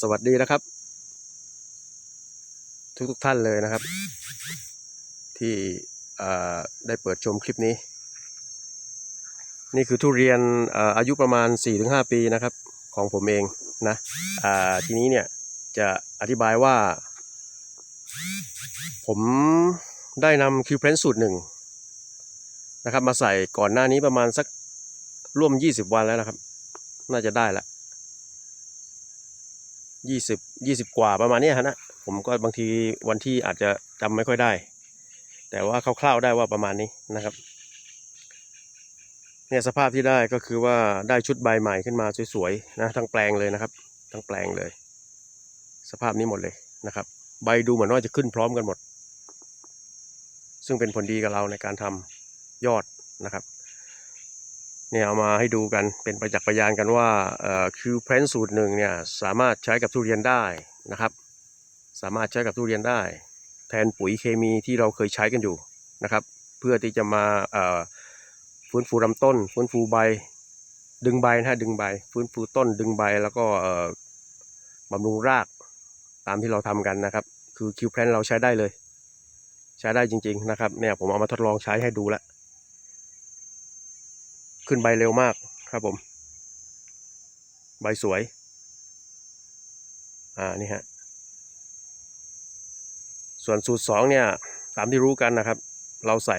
สวัสดีนะครับ ทุกทุกท่านเลยนะครับ ที่ได้เปิดชมคลิปนี้ นี่คือทุเรียนอาอายุประมาณ 4-5 ปีนะครับ ของผมเองนะทีนี้เนี่ยจะอธิบายว่า ผมได้นำคิวเพลนสูตรหนึ่งนะครับ มาใส่ก่อนหน้านี้ประมาณสักร่วม 20 วันแล้วนะครับ น่าจะได้ละ ยี่สิบยี่สิบกว่าประมาณนี้ฮะนะผมก็บางทีวันที่อาจจะจำไม่ค่อยได้ แต่ว่าคร่าวๆได้ว่าประมาณนี้นะครับเนี่ยสภาพที่ได้ก็คือว่าได้ชุดใบใหม่ขึ้นมาสวยๆนะทั้งแปลงเลยนะครับ ทั้งแปลงเลย สภาพนี้หมดเลยนะครับ ใบดูเหมือนว่าจะขึ้นพร้อมกันหมด ซึ่งเป็นผลดีกับเราในการทำยอดนะครับ เนี่ยเอามาให้ดูกันเป็นประจักษ์พยานกันว่าคิวเพนสูตรหนึ่งเนี่ยสามารถใช้กับทุเรียนได้นะครับ สามารถใช้กับทุเรียนได้ แทนปุ๋ยเคมีที่เราเคยใช้กันอยู่นะครับ เพื่อที่จะมาฟื้นฟูลำต้น ฟื้นฟูใบ ดึงใบนะฮะดึงใบ ฟื้นฟูต้นดึงใบแล้วก็บำรุงรากตามที่เราทำกันนะครับ คือคิวเพนเราใช้ได้เลย ใช้ได้จริง ๆ นะครับเนี่ยผมเอามาทดลองใช้ให้ดูแล้ว ขึ้นใบเร็วมากครับผม ใบสวย อ่านี่ฮะ ส่วนสูตรสองเนี่ย ตามที่รู้กันนะครับ เราใส่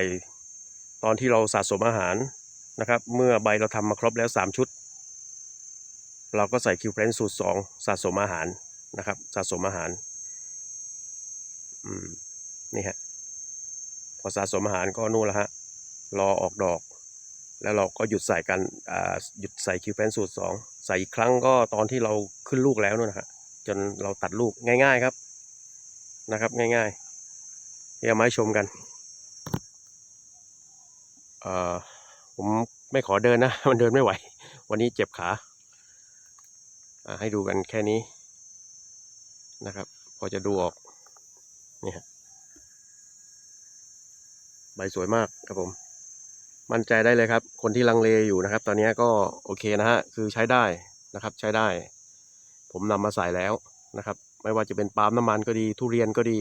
ตอนที่เราสะสมอาหารนะครับ เมื่อใบเราทำมาครบแล้วสามชุด เราก็ใส่คิวเพลนสูตรสองสะสมอาหารนะครับสะสมอาหารอืมนี่ฮะพอสะสมอาหารก็นู่นล้วฮะรอออกดอก แล้วเราก็หยุดใส่กันหยุดใส่คิวแพนสูตรสองใส่อีกครั้งก็ตอนที่เราขึ้นลูกแล้วนู่นนะฮะจนเราตัดลูกง่ายๆครับนะครับ ง่ายๆเดี๋ยวมาชมกันเอ่อผมไม่ขอเดินนะ มันเดินไม่ไหว วันนี้เจ็บขาอ่าให้ดูกันแค่นี้นะครับ พอจะดูออกนี่ฮะใบสวยมากครับผม มั่นใจได้เลยครับ คนที่ลังเลอยู่นะครับ ตอนนี้ก็โอเคนะฮะคือใช้ได้นะครับ ใช้ได้ ผมนำมาใส่แล้วนะครับ ไม่ว่าจะเป็นปาล์มน้ำมันก็ดี ทุเรียนก็ดี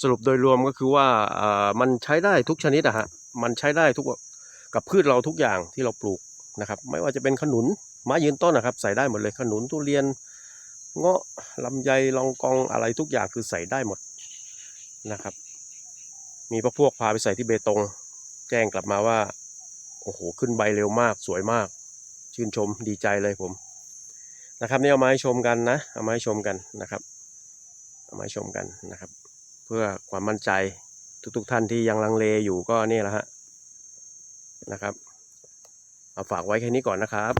สรุปโดยรวมก็คือว่าอ่อมันใช้ได้ทุกชนิดอะฮะมันใช้ได้ทุกกับพืชเราทุกอย่างที่เราปลูกนะครับ ไม่ว่าจะเป็นขนุนไม้ยืนต้นนะครับ ใส่ได้หมดเลยขนุนทุเรียนเงาะลำไยลองกองอะไรทุกอย่างคือใส่ได้หมดนะครับ มีพวกพวกพาไปใส่ที่เบตง แจ้งกลับมาว่า โอ้โห ขึ้นใบเร็วมากสวยมาก ชื่นชมดีใจเลยผมนะครับนี่เอามาให้ชมกันนะ เอามาให้ชมกันนะครับ เอามาให้ชมกันนะครับ เพื่อความมั่นใจทุกๆทท่านที่ยังลังเลอยู่ก็นี่แหละฮะนะครับ เอาฝากไว้แค่นี้ก่อนนะครับ